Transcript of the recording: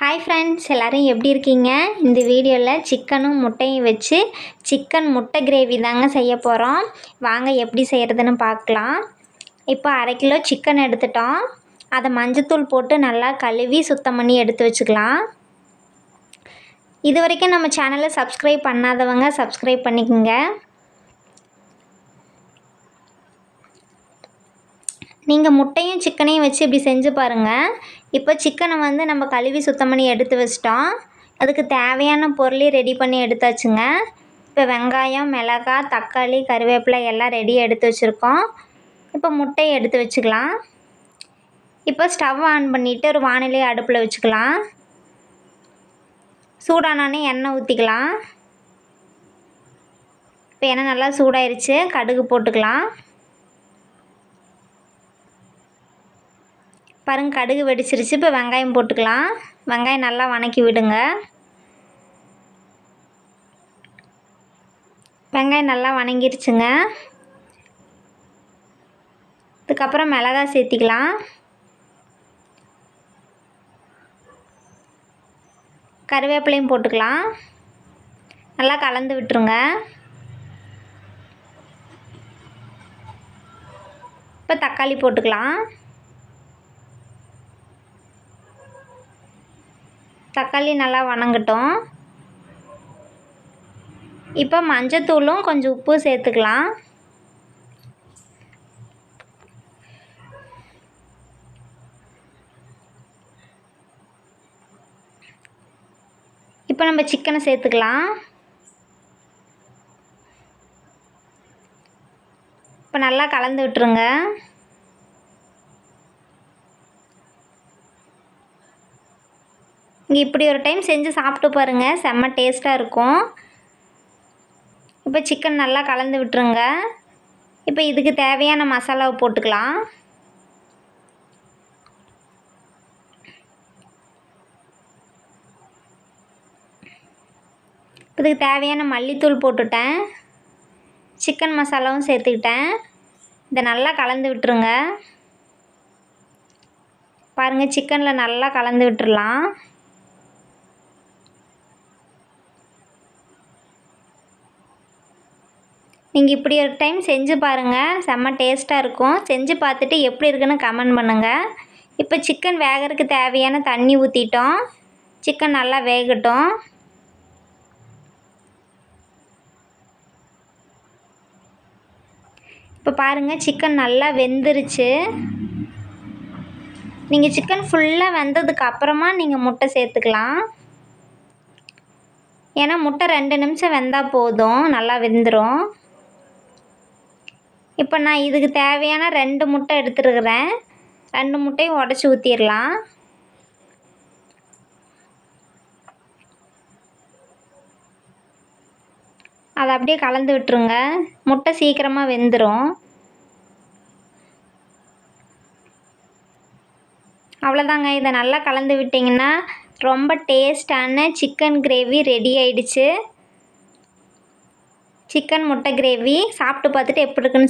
Hi friends எல்லோரும் எப்படி இருக்கீங்க? இந்த வீடியோவில் சிக்கனும் முட்டையும் வச்சு சிக்கன் முட்டை கிரேவி தாங்க செய்ய போகிறோம் வாங்க எப்படி செய்கிறதுன்னு பார்க்கலாம். இப்போ அரை கிலோ சிக்கன் எடுத்துட்டோம். அதை மஞ்சத்தூள் போட்டு நல்லா கழுவி சுத்தம் பண்ணி எடுத்து வச்சுக்கலாம். இது வரைக்கும் நம்ம சேனலை சப்ஸ்கிரைப் பண்ணாதவங்க சப்ஸ்கிரைப் பண்ணிக்கோங்க. நீங்கள் முட்டையும் சிக்கனையும் வச்சு இப்படி செஞ்சு பாருங்கள் இப்போ சிக்கனை வந்து நம்ம கழுவி சுத்தம் பண்ணி எடுத்து வச்சிட்டோம். அதுக்கு தேவையான பொருளையும் ரெடி பண்ணி எடுத்தாச்சுங்க. இப்போ வெங்காயம் மிளகாய் தக்காளி கருவேப்பிலை எல்லாம் ரெடியாக எடுத்து வச்சுருக்கோம். இப்போ முட்டையை எடுத்து வச்சுக்கலாம். இப்போ ஸ்டவ் ஆன் பண்ணிவிட்டு ஒரு வானிலை அடுப்பில் வச்சுக்கலாம். சூடானோடனே எண்ணெய் ஊற்றிக்கலாம் இப்போ எண்ணெய் நல்லா சூடாயிருச்சு கடுகு போட்டுக்கலாம். பாருங்க கடுகு வெடிச்சிருச்சு. இப்போ வெங்காயம் போட்டுக்கலாம். வெங்காயம் நல்லா வணக்கி விடுங்க. வெங்காயம் நல்லா வணங்கிருச்சுங்க. இதுக்கப்புறம் மிளகா சேர்த்திக்கலாம். கருவேப்பிலையும் போட்டுக்கலாம். நல்லா கலந்து விட்டுருங்க. இப்போ தக்காளி போட்டுக்கலாம். தக்காளி நல்லா வணங்கட்டும். இப்போ மஞ்சத்தூளும் கொஞ்சம் உப்பு சேர்த்துக்கலாம். இப்போ நம்ம சிக்கனை சேர்த்துக்கலாம். இப்போ நல்லா கலந்து விட்டுருங்க. இங்கே இப்படி ஒரு டைம் செஞ்சு சாப்பிட்டு பாருங்கள் செம்ம டேஸ்ட்டாக இருக்கும். இப்போ சிக்கன் நல்லா கலந்து விட்டுருங்க. இப்போ இதுக்கு தேவையான மசாலாவை போட்டுக்கலாம். இதுக்கு தேவையான மல்லித்தூள் போட்டுட்டேன். சிக்கன் மசாலாவும் சேர்த்துக்கிட்டேன். இதை நல்லா கலந்து விட்டுருங்க. பாருங்கள் சிக்கனில் நல்லா கலந்து விட்டுடலாம் நீங்கள் இப்படி ஒரு டைம் செஞ்சு பாருங்கள் செம்ம டேஸ்ட்டாக இருக்கும். செஞ்சு பார்த்துட்டு எப்படி இருக்குன்னு கமெண்ட் பண்ணுங்கள் இப்போ சிக்கன் வேகிறதுக்கு தேவையான தண்ணி ஊற்றிட்டோம் சிக்கன் நல்லா வேகட்டும். இப்போ பாருங்கள் சிக்கன் நல்லா வெந்துருச்சு. நீங்கள் சிக்கன் ஃபுல்லாக வெந்ததுக்கு அப்புறமா நீங்கள் முட்டை சேர்த்துக்கலாம். ஏன்னா முட்டை ரெண்டு நிமிஷம் வெந்தால் போதும். நல்லா வெந்துடும் இப்போ நான் இதுக்கு தேவையான ரெண்டு முட்டை எடுத்துருக்குறேன். ரெண்டு முட்டையும் உடச்சி ஊற்றிடலாம் அதை அப்படியே கலந்து விட்டுருங்க. முட்டை சீக்கிரமாக வெந்துடும் அவ்வளோதாங்க. இதை நல்லா கலந்து விட்டிங்கன்னா ரொம்ப டேஸ்டான சிக்கன் கிரேவி ரெடி ஆயிடுச்சு. சிக்கன் முட்டை கிரேவி சாப்பிட்டு பார்த்துட்டு எப்படி இருக்குன்னு